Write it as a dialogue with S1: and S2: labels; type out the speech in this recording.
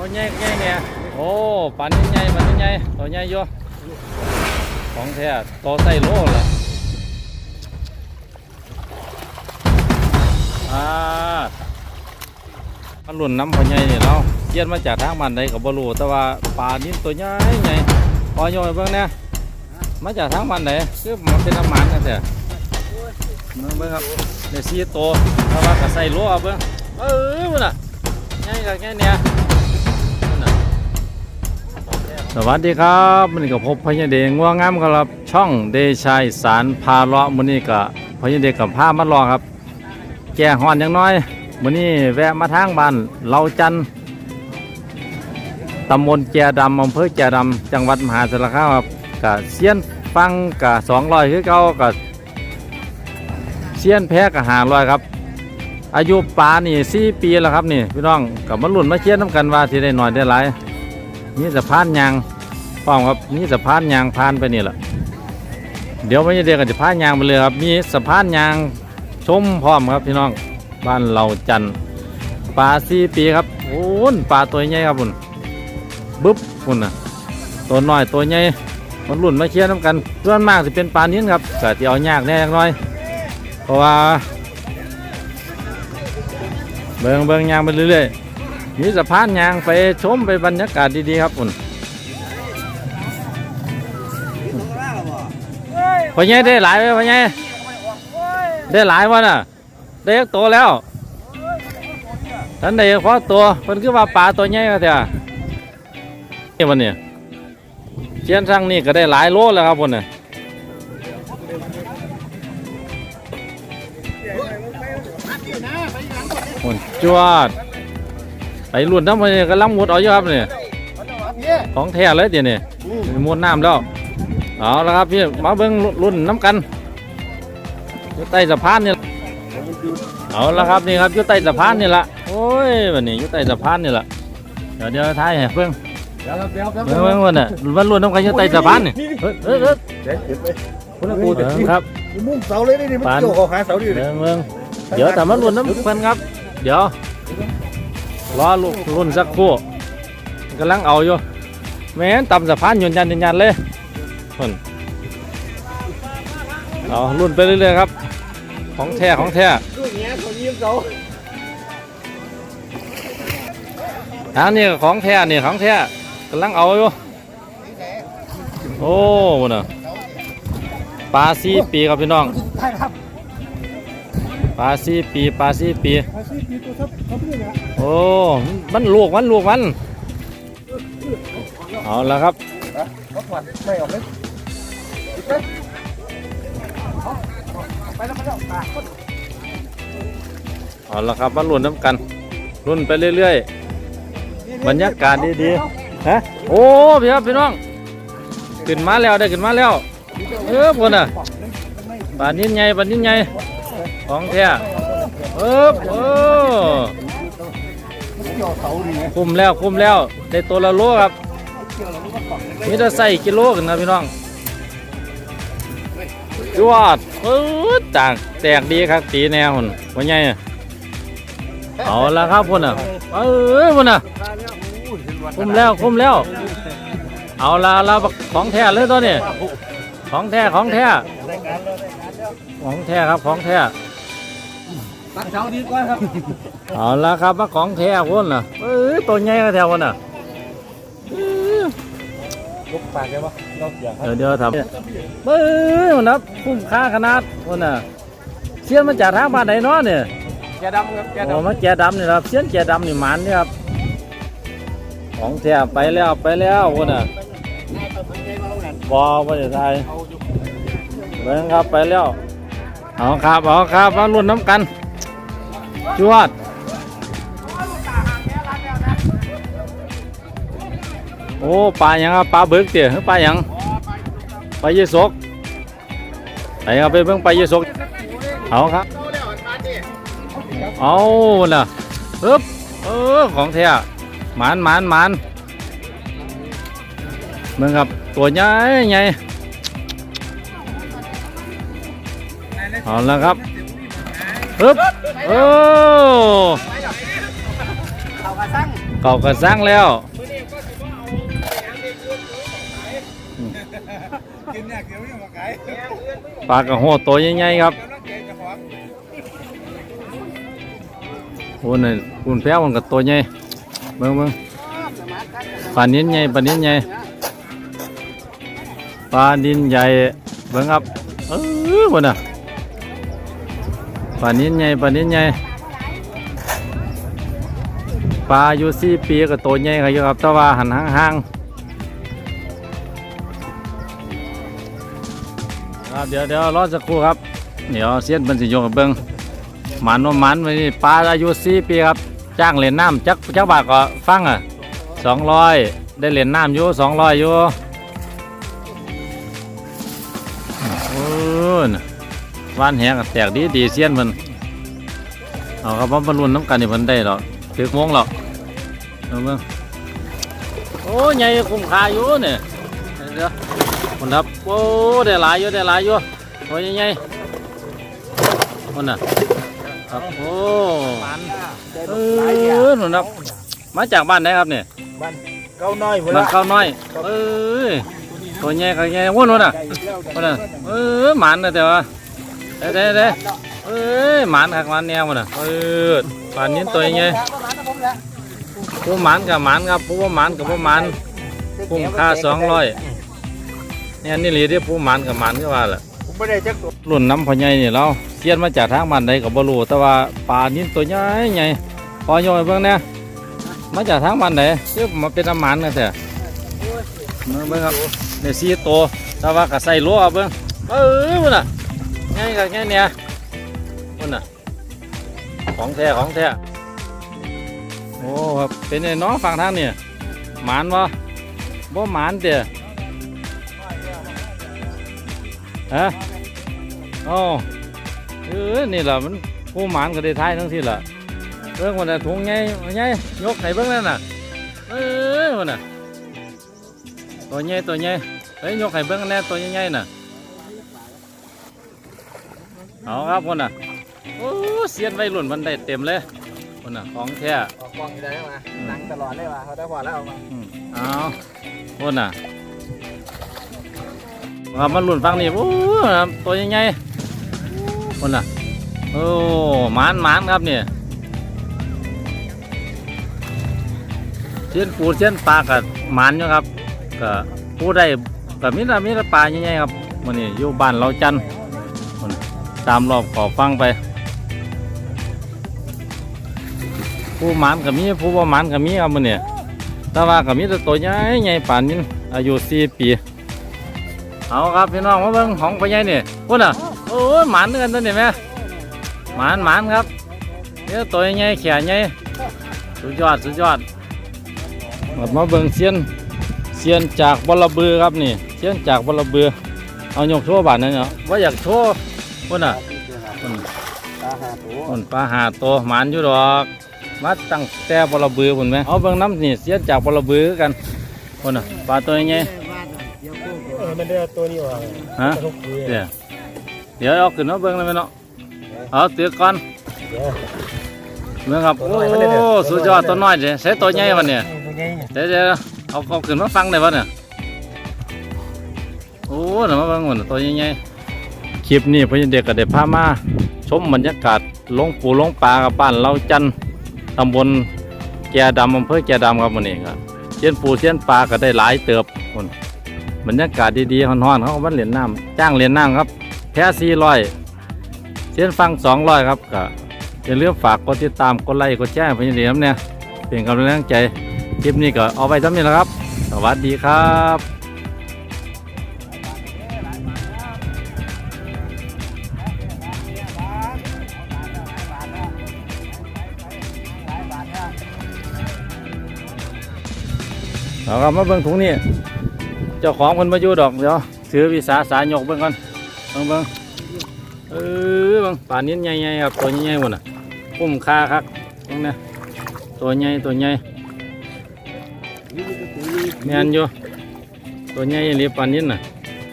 S1: ตัวใหญ่ใหญ่เนี่ยโอ้ปานนี้ใหญ่ปานนี้ใหญ่ตัวใหญ่อยู่ของแท้ตัวใส่โลละอ่ามันหล่นน้ำพอใหญ่นี่ยเราเยียนมาจากทางมันใดกับบรูแต่ว่าปลานี้ตัวใหญ่ใหญ่พอโยนเบิ่งเนี่ยมาจากทางมันไหนคือมันเป็นน้ำมันนะแต่เบิ่งเบิ่งครับเดี๋ยวซีโตวเพราะว่าก็ใส่โลเอาเบิ่งเออมันอะใหญ่กับใหญ่เนี่ย สวัสดีครับมันนี้ก็พบพญเดงงัวงามครับช่องเดชัยสารพาเลาะมือนี้ก็พญเดกับผ้ามารอครับ แก่ฮ้อนอย่างน้อยมือนี้แวะมาทางบ้านเหลาจันตำบลแก่ดำอำเภอแก่ดำจังหวัดมหาสารคามครับก็เซียนฟังก็200คือเก่าก็เซียนแพ้ก็500ครับ อายุปลานี่4ปีแล้วครับนี่พี่น้องก็มาลุ้นมาเชียร์น้ำกันว่าสิได้น้อยได้หลาย นี่สะพานยางป้อมครับนี่สะพานยางผ่านไปนี่แหละเดี๋ยวไม่ได้เรียกกันสะพานยางไปเลยครับมีสะพานยางชมพร้อมครับพี่น้องบ้านเราจันปลาซีปีครับโอ้นปลาตัวใหญ่ครับคุณบึ๊บคุณน่ะตัวน้อยตัวใหญ่มันหลุ่นมาเชียร์น้ำกันส่วนมากจะเป็นปลานิ้นครับก็จะเอายากแน่จักหน้อย เพราะว่าเบิ่งเบิ่งยางไปเรื่อยๆ มีสะพานยางไปชมไปบรรยากาศดีๆครับคุณพ่อใหญ่ได้หลายไหมพ่อใหญ่ได้หลายวะน่ะ ได้ยักตัวแล้วท่านได้พอตัวเพิ่นคือว่าปลาตัวใหญ่ก็เถอะนี่วันนี้เชียนทางนี้ก็ได้หลายโลแล้วครับพุ่นน่ะพุ่นจวด ไปลุ่นน้ำมันกำลังมุดเอาอยู่ครับนี่ของแท้เลยเดี๋ยวนี้มุดน้ำแล้วเอาละครับพี่มาเบิ้งรุ่นน้ำกันอยู่ใต้สะพานนี่ล่ะเอาละครับนี่ครับอยู่ใต้สะพานนี่ละโอ้ยวันนี้อยู่ใต้สะพานนี่ละเดี๋ยวเดี๋ยวท้ายให้เพิ่ง
S2: เดี๋ยวครับเดี๋ยวครับ
S1: เบิ่งเบิ่งวันน่ะมันรุ่นน้ำกันอยู่ใต้สะพานนี่เฮ้ยเฮ้ยเฮ้ย
S2: เดี๋ยวเดี๋ยวไป
S1: คุณกูเบิ่งครับ
S2: มุ่งเสาเลยนี่มัน
S1: ปาน
S2: โจกเอาขาเสาดิ
S1: เบิ่งเบิ่งเดี๋ยวแต่มันรุ่นน้ำเพิ่นครับ เดี๋ยว รอลูกรุ่นสักครู่กำลังเอาอยู่แม่นต่ำสะพานยืนยันยืนยันเลยคนเอารุ่นไปเรื่อยๆครับ ของแท้ของแท้
S2: ลูกเนี้ยเขายิ้มเสา
S1: ทางนี้ของแท้นี่ของแท้กำลังเอาอยู่โอ้โหนะปลาซีปีครับพี่น้อง
S2: ครับ
S1: ปลาซีปีปลาซีปี
S2: อาชีพมีตัวทับทับด้วยนะ
S1: โอ้มันลูกมันลูกมันเอาละครับ
S2: เขาถอดไม่ออกเลยไปแล้วไปแล้วปากคน
S1: เอาละครับมาลุ้นน้ำกัน รุ่นไปเรื่อยๆบรรยากาศดีๆฮะโอ้พี่ครับพี่น้องขึ้นมาแล้วได้ขึ้นมาแล้ว เออพวกน่ะ ปลานิ้นใหญ่ปลานิ้นใหญ่ ของแท้เออโอ้
S2: เกี่ยวเสาดีไง
S1: คุ้มแล้วคุ้มแล้วได้ตัวละโลครับ
S2: เกี่ยวแล้วมันก็เกาะ
S1: ใส่กิโลกันนะพี่น้องจวดเออต่างแตกดีครับตีแนวหุ่นว่าไงเอาละครับพุ่นอะเออพุ่นอะคุ้มแล้วคุ้มแล้ว เอาละละของแท้เลยตัวนี้ของแท้ของแท้ของแท้ครับของแท้
S2: ตั้งเสาดีกว่าครับ
S1: เอาละครับมาของแท้พุ่นอะเออตัวใหญ่ก็แท้พุ่นอะ
S2: ลุกปากได้ปะเราอยาก
S1: เดี๋ยวเดี๋ยวทำเฮ้ยมันนับคุ้มค่าขนาดคนน่ะเชียนมาจากทางบ้านไหนเนาะเนี่ย
S2: แกดำครับแก
S1: โอ้
S2: ดำ
S1: มาแกดำนี่ครับเชียนแกดำนี่หมันนี่ครับของแท้ไปแล้วไปแล้วคนน่ะบอว่าจะทายเบิ่งครับไปแล้วเอาครับเอาครับมาลุ้นน้ำกัน จวด โอ้ปลาหยังครับปลาเบิกเตี๋ยปลาหยังปลาเยสกไปครับไปเบิ่งปลาเยสกเอาครับเอาน่ะปึ๊บเออของแท้หมานหมานหมานเบิ่งครับตัวใหญ่ใหญ่เอาละครับ ปึ๊บโอ้
S2: เรากระสั่ง
S1: เก่ากระซังแล้ว
S2: กินเนี่ยเดี๋ยวนี้มาขาย
S1: ปลากระโหตัวใหญ่ๆครับ
S2: กำลังเกณฑ์เจะของ
S1: โอ้นี่คุณแพ้มันกับตัวใหญ่เบิ่งเบิ่งปลานิ้นใหญ่ปลานิ้นใหญ่ปลานิ้นใหญ่เบิ่งครับเออบ่น่ะ ปลานิ้นใหญ่ปลานิ้นใหญ่ปลาอยู่สี่ปีก็ตัวใหญ่ครับอยู่ครับแต่ว่าหันห่างๆครับเดี๋ยวเดี๋ยวรอสักครู่ครับ เดี๋ยวเสียนเพิ่นสิยกให้เบิ่งหมันว่าหมันวันนี้ปลาอายุสี่ปีครับ จ้างเล่นน้ำจักจักบาทก็ฟังอะสองร้อยได้เล่นน้ำอยู่สองร้อยอยู่ ว่านแหงก็แตกดีดีเสียนมันเอาครับว่าบรรลุนน้ำกันนี่มันได้หรอกถือโมงหรอกเอาเบิ่งโอ้ใหญ่คุ้มค่าอยู่เนี่ยเดี๋ยวคนรับโอ้ได้หลายอยู่ได้หลายอยู่โอ้ยใหญ่ๆคนน่ะครับโอ้มันเออหนูนับมาจากบ้านไหนครับเนี่ย
S2: บ้านเก้าน้อยหมด
S1: บ้า
S2: ละ
S1: นข้าวน้อยเอ้ยตัวใหญ่ก็ใหญ่ว้วนวนอะว้นอะเออหมันนะแต่ว่า เด้เด้เด้เอ้ยหมันคักหมันแนวมันอะเออป่านนี้ตัวใหญ่ผู้หมันกับหมันครับผู้ว่าหมันกับผู้หมันคุ้มค่าสองร้อยเนี่ยนี่หลีที่ผู้หมันกับหมันก็ว่าแหละ
S2: ผมไม่ได้จักตัว
S1: รุ่นน้ำพอใหญ่นี่เราเสียนมาจากทางบ้านใดก็บ่รู้แต่ว่าปลานิ้นตัวใหญ่ใหญ่พอยอยเบิ่งเนี่ยมาจากทางบ้านใดคือมาเป็นอาหารกันแต่เบิ่งเบิ่งครับเนี่ยสี่ตัวแต่ว่าก็ใส่ลัวเบิ่งเออมันน่ะ ใหญ่กับใหญ่เนี่ยมันน่ะ ของแท้ของแท้โอ้ครับเป็นไงน้องฝั่งทางเนี่หมานบ่บ่หมานเด้อฮะอ๋อเออนี่แหละมันผู้หมานก็ได้ท้ายทั้งที่ละเรื่องวันน่ะถุงไงไงยกให้เบิ่งนั่นน่ะเออวันน่ะตัวใหญ่ตัวใหญ่เฮ้ยยกให้เบิ่งแน่ตัวใหญ่ๆน่ะ เอาครับคนน่ะโอ้เสียนวัยรุ่นมันได้เต็มเลยคนน่ะของแท้
S2: ออกกล้องที่ได้มาหนังตลอดเลยว่ะเขาได้พอแล้วเอามา
S1: อืมเอาคนน่ะครับมันหลุนฟังนี่โอ้ตัวใหญ่ๆคนน่ะโอ้หมานหมานครับเนี่ยเช่นปูเช่นปลากับหมานอยู่ครับก็ปูได้กับมิตรมิตรปลาใหญ่ๆครับมันนี่อยู่บ้านเราจันทร์พุ่ ตามรอบขอฟังไป ผู้หมานกับมีผู้บ่หมานกับมีครับมันเนี่ยแต่ว่ากับมีแต่ตัวใหญ่ใหญ่ป่านนี้อายุสี่ปี เอาครับพี่น้องมาเบิ่งของพ่อใหญ่เนี่ยพุ่นอะโอ้ยหมานด้วยกันตัวนี้ไหมหมานหมานครับเดี๋ยตัวใหญ่แขนใหญ่สุดยอดสุดยอดมามาเบิ่งเสียนเสียนจากบลบือครับนี่เสียนจากบลบือเอายกโชว์บาทนั่นเนาะว่าอยากโชว์ คนน่ะคน
S2: ตาหาตัว
S1: คนปลาหาโตวหมานอยู่ดอกมาตั้งแต่บลบือคนไหมเอาเบิ่งน้ำนี่เสียนจากบลบือกันคนน่ะปลาตัวใหญ่
S2: เออมันได้ตัวนี้ว่ะ
S1: ฮะ
S2: ทุกปี
S1: เดี๋ยวเดี๋ยวเอาขึ้นมาเบิ่งเลยไหมเนาะเอาเตือก่อน
S2: เดี๋ยว
S1: เบิ่งครับ
S2: ตัว
S1: โอ้
S2: น้อยมันได้เด้อ
S1: สุดยอดตัวน้อยเด้ใช้ตัวใหญ่วันเนี่ย
S2: ตัวใหญ่เนี่ย
S1: เดี๋ยวเดี๋ยวเอาเอาขึ้นมาฟังได้ปะเนี่ยโอ้หน่มาเบิ่งมันตัวใหญ่ๆ คลิปนี้พื่อนเด็กก็ได้พามาชมบรรยากาศลงปูลงปลากับบ้านเราจันต์ตำบลแกดำอำเภอแกดำครับวันนี้ครับเชียนปูเชียนปลาก็ได้หลายเติบคนบรรยากาศดีๆฮ้อนๆเขาก็มาเล่นน้ำจ้างเล่นน้ำครับ แพ้สี่ร้อยเชียนฟังสองร้อยครับก็อย่าลืมฝากกดติดตามกดไลค์กดแชร์พื่อนเด็กครับเนี่ยเป็นกำลังใจคลิปนี้ก็เอาไปทำนี้แล้วครับ สวัสดีครับ เอาครับมาเบิ่งถุงนี่เจ้าของคนมาอยู่ดอกเดี๋ยวถือวิสาสายกเบิ้งก่อนเบิ้งเบิ้งเออเบิ้งป่านนี้ใหญ่ๆครับตัวใหญ่ๆหมดน่ะคุ้มค่าครับตรงนี้ตัวใหญ่ตัวใหญ่แม่นอยู่ตัวใหญ่อีหลีปานนี้น่ะ